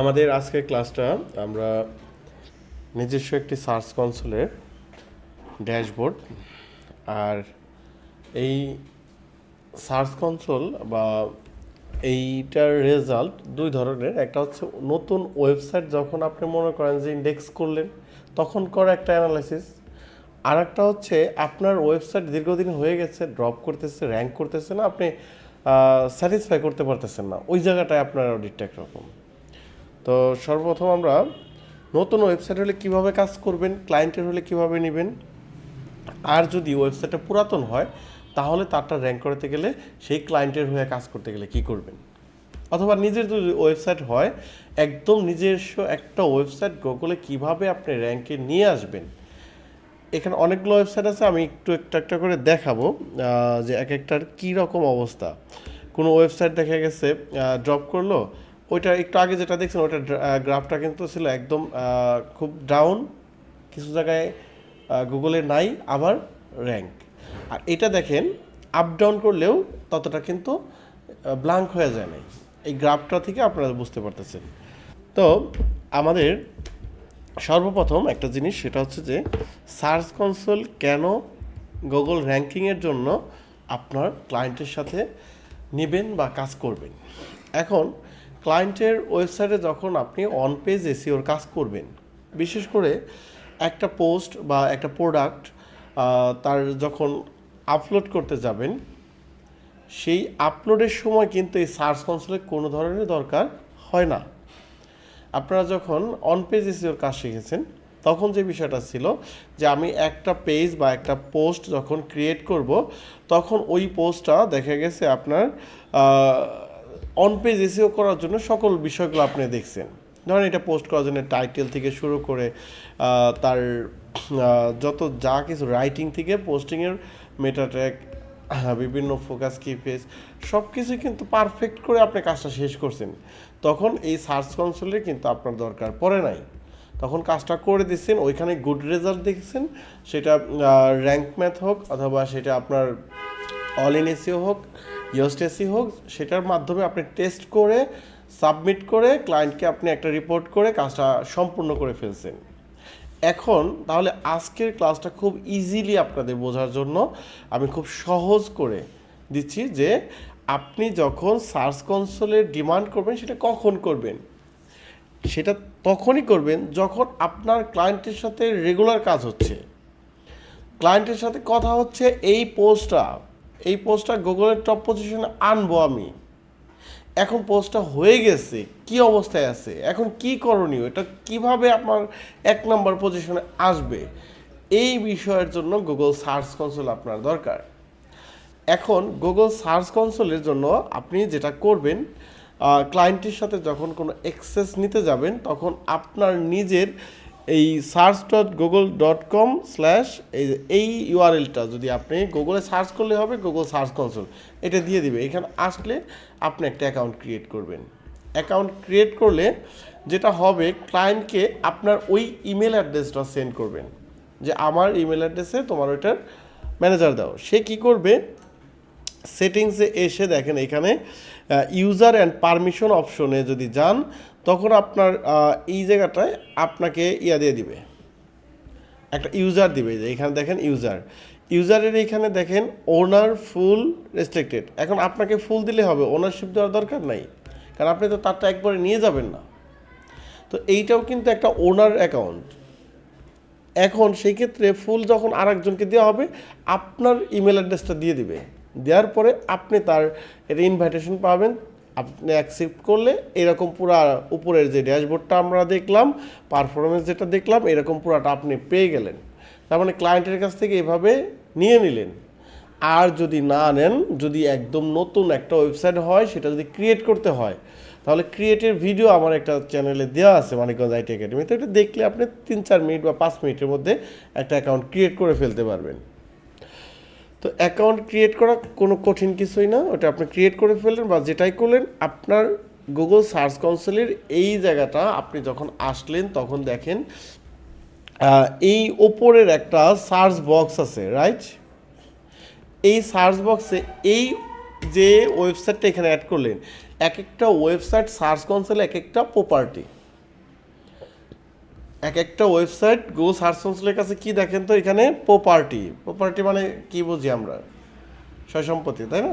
আমাদের আজকের ক্লাসটা আমরা নিজস্ব একটি সার্চ কনসোলের ড্যাশবোর্ড, আর এই সার্চ কনসোল বা এইটার রেজাল্ট দুই ধরনের। একটা হচ্ছে নতুন ওয়েবসাইট, যখন আপনি মনে করেন যে ইন্ডেক্স করলেন তখন করা একটা অ্যানালাইসিস আর একটা হচ্ছে আপনার ওয়েবসাইট দীর্ঘদিন হয়ে গেছে ড্রপ করতেছে র্যাঙ্ক করতেছে না, আপনি স্যাটিসফাই করতে পারতেছেন না। ওই জায়গাটায় আপনার অডিটটা একরকম। তো সর্বপ্রথম আমরা নতুন ওয়েবসাইট হলে কীভাবে কাজ করবেন ক্লায়েন্টের হলে কীভাবে নেবেন? আর যদি ওয়েবসাইটটা পুরাতন হয়, তাহলে তারটা র্যাঙ্ক করতে গেলে সেই ক্লায়েন্টের হয়ে কাজ করতে গেলে কি করবেন? অথবা নিজের যদি ওয়েবসাইট হয়, একদম নিজস্ব একটা ওয়েবসাইট গুগলে কীভাবে আপনি র্যাঙ্কে নিয়ে আসবেন? এখানে অনেকগুলো ওয়েবসাইট আছে, আমি একটু একটা একটা করে দেখাবো যে এক একটার কী রকম অবস্থা। কোনো ওয়েবসাইট দেখা গেছে ড্রপ করল ওইটা একটু আগে যেটা দেখছেন ওইটা গ্রাফটা কিন্তু ছিল একদম খুব ডাউন কিছু জায়গায় গুগলে নাই, আবার র্যাঙ্ক আর এটা দেখেন আপ ডাউন করলেও ততটা কিন্তু ব্লাঙ্ক হয়ে যায় নাই। এই গ্রাফটা থেকে আপনারা বুঝতে পারতেছেন। তো আমাদের সর্বপ্রথম একটা জিনিস, সেটা হচ্ছে যে সার্চ কনসোল কেন গুগল র্যাঙ্কিংয়ের জন্য আপনার ক্লায়েন্টের সাথে নেবেন বা কাজ করবেন? এখন ক্লায়েন্টের ওয়েবসাইটে যখন আপনি অন পেজ এসিওর কাজ করবেন, বিশেষ করে একটা পোস্ট বা একটা প্রোডাক্ট তার যখন আপলোড করতে যাবেন, সেই আপলোডের সময় কিন্তু এই সার্চ কনসোলের কোনো ধরনের দরকার হয় না। আপনারা যখন অন পেজ এসিওর কাজ শিখেছেন, তখন যে বিষয়টা ছিল যে আমি একটা পেজ বা একটা পোস্ট যখন ক্রিয়েট করব, তখন ওই পোস্টটা দেখা গেছে আপনার অন পেজ এসিও করার জন্য সকল বিষয়গুলো আপনি দেখছেন। ধরেন এটা পোস্ট করার জন্য টাইটেল থেকে শুরু করে তার যত যা কিছু রাইটিং থেকে পোস্টিংয়ের মেটা ট্র্যাক বিভিন্ন ফোকাস কি পেজ সব কিছু কিন্তু পারফেক্ট করে আপনি কাজটা শেষ করছেন। তখন এই সার্চ কনসোলের কিন্তু আপনার দরকার পড়ে নাই। তখন কাজটা করে দিচ্ছেন, ওইখানে গুড রেজাল্ট দেখছেন, সেটা র্যাঙ্ক ম্যাথ হোক অথবা সেটা আপনার অল ইন এসিও হোক ইয়স্ট এসি হোক, সেটার মাধ্যমে আপনি টেস্ট করে সাবমিট করে ক্লায়েন্টকে আপনি একটা রিপোর্ট করে কাজটা সম্পূর্ণ করে ফেলছেন। এখন তাহলে আজকের ক্লাসটা খুব ইজিলি আপনাদের বোঝার জন্য আমি খুব সহজ করে দিচ্ছি যে আপনি যখন সার্চ কনসোলের ডিমান্ড করবেন, সেটা কখন করবেন? সেটা তখনই করবেন যখন আপনার ক্লায়েন্টের সাথে রেগুলার কাজ হচ্ছে। ক্লায়েন্টের সাথে কথা হচ্ছে এই পোস্টটা এই পোস্টটা গুগলের টপ পজিশনে আনব আমি। এখন পোস্টটা হয়ে গেছে, কি অবস্থায় আছে? এখন কি করণীয়? এটা কীভাবে আপনার এক নম্বর পজিশনে আসবে? এই বিষয়ের জন্য গুগল সার্চ কনসোল আপনার দরকার। এখন গুগল সার্চ কনসোলের জন্য আপনি যেটা করবেন ক্লায়েন্টের সাথে যখন কোনো অ্যাক্সেস নিতে যাবেন, তখন আপনার নিজের এই search dot Google dot com slash এই এই ইউআরএলটা যদি আপনি গুগলে সার্চ করলে হবে গুগল সার্চ কনসোল এটা দিয়ে দিবে। এখানে আসলে আপনি একটা অ্যাকাউন্ট ক্রিয়েট করবেন। অ্যাকাউন্ট ক্রিয়েট করলে যেটা হবে ক্লায়েন্টকে আপনার ওই ইমেল অ্যাড্রেসটা সেন্ড করবেন। যে আমার ইমেল অ্যাড্রেসে তোমার ওইটার ম্যানেজার দাও। সে কি করবে? সেটিংসে এসে দেখেন এখানে ইউজার অ্যান্ড পারমিশন অপশনে যদি যান তখন আপনার এই জায়গাটায় আপনাকে ইয়া দিয়ে দিবে। একটা ইউজার দিবে যে, এখানে দেখেন ইউজার ইউজারের এখানে দেখেন ওনার ফুল রেস্ট্রিক্টেড এখন আপনাকে ফুল দিলে হবে ওনারশিপ দেওয়ার দরকার নাই। কারণ আপনি তো তারটা একবারে নিয়ে যাবেন না। তো এইটাও কিন্তু একটা ওনার অ্যাকাউন্ট এখন সেই ক্ষেত্রে ফুল যখন আরেকজনকে দেওয়া হবে, আপনার ইমেল অ্যাড্রেসটা দিয়ে দিবে। দেওয়ার পরে আপনি তার এটা ইনভাইটেশন পাবেন। আপনি অ্যাকসেপ্ট করলে এরকম পুরা উপরের যে ড্যাশবোর্ডটা আমরা দেখলাম পারফরমেন্স যেটা দেখলাম, এরকম পুরাটা আপনি পেয়ে গেলেন। তার মানে ক্লায়েন্টের কাছ থেকে এভাবে নিয়ে নিলেন। আর যদি না নেন, যদি একদম নতুন একটা ওয়েবসাইট হয়, সেটা যদি ক্রিয়েট করতে হয়, তাহলে ক্রিয়েটের ভিডিও আমার একটা চ্যানেলে দেওয়া আছে, মানিকগঞ্জ আইটি একাডেমি তো এটা দেখলে আপনি তিন চার মিনিট বা পাঁচ মিনিটের মধ্যে একটা অ্যাকাউন্ট ক্রিয়েট করে ফেলতে পারবেন। তো অ্যাকাউন্ট ক্রিয়েট করা কোনো কঠিন কিছুই না, ওটা আপনি ক্রিয়েট করে ফেললেন বা যেটাই করলেন, আপনার গুগল সার্চ কনসোলের এই জায়গাটা আপনি যখন আসলেন, তখন দেখেন এই ওপরের একটা সার্চ বক্স আছে রাইট এই সার্চ বক্সে এই যে ওয়েবসাইটটা এখানে অ্যাড করলেন, এক একটা ওয়েবসাইট সার্চ কনসোল এক একটা প্রপার্টি এক একটা ওয়েবসাইট গো সার্সলের কাছে কি দেখেন তো এখানে প্রপার্টি প্রপার্টি মানে কি বুঝি আমরা? সম্পত্তি, তাই না?